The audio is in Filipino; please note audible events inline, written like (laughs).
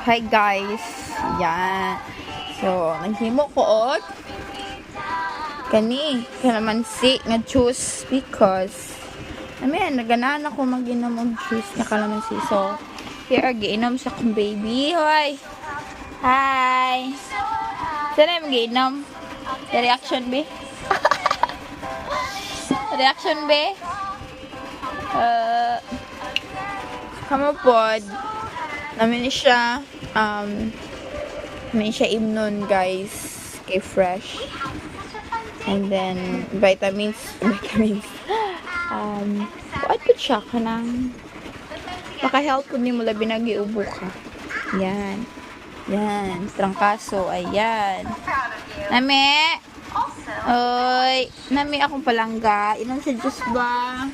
Hi guys. Yan. So, naghimo ko og kani kalamansi nga juice because Amen, naganahan ako mag-inom og juice na kalamansi. So, here, giinom sa kong baby. Hoy! Hi! Sana yung mag-inom? The reaction, be? (laughs) reaction, be? Uh, kamapod. Namin siya, um, namin siya imnon, guys. Kay Fresh. And then, vitamins, (laughs) vitamins. Um, what po siya ka ng, maka-help ko ni mo labi nagiubo ka. Yan. Yan. Trangkaso. Ayan. Nami! Oy! Nami akong palangga. Inom sa juice ba?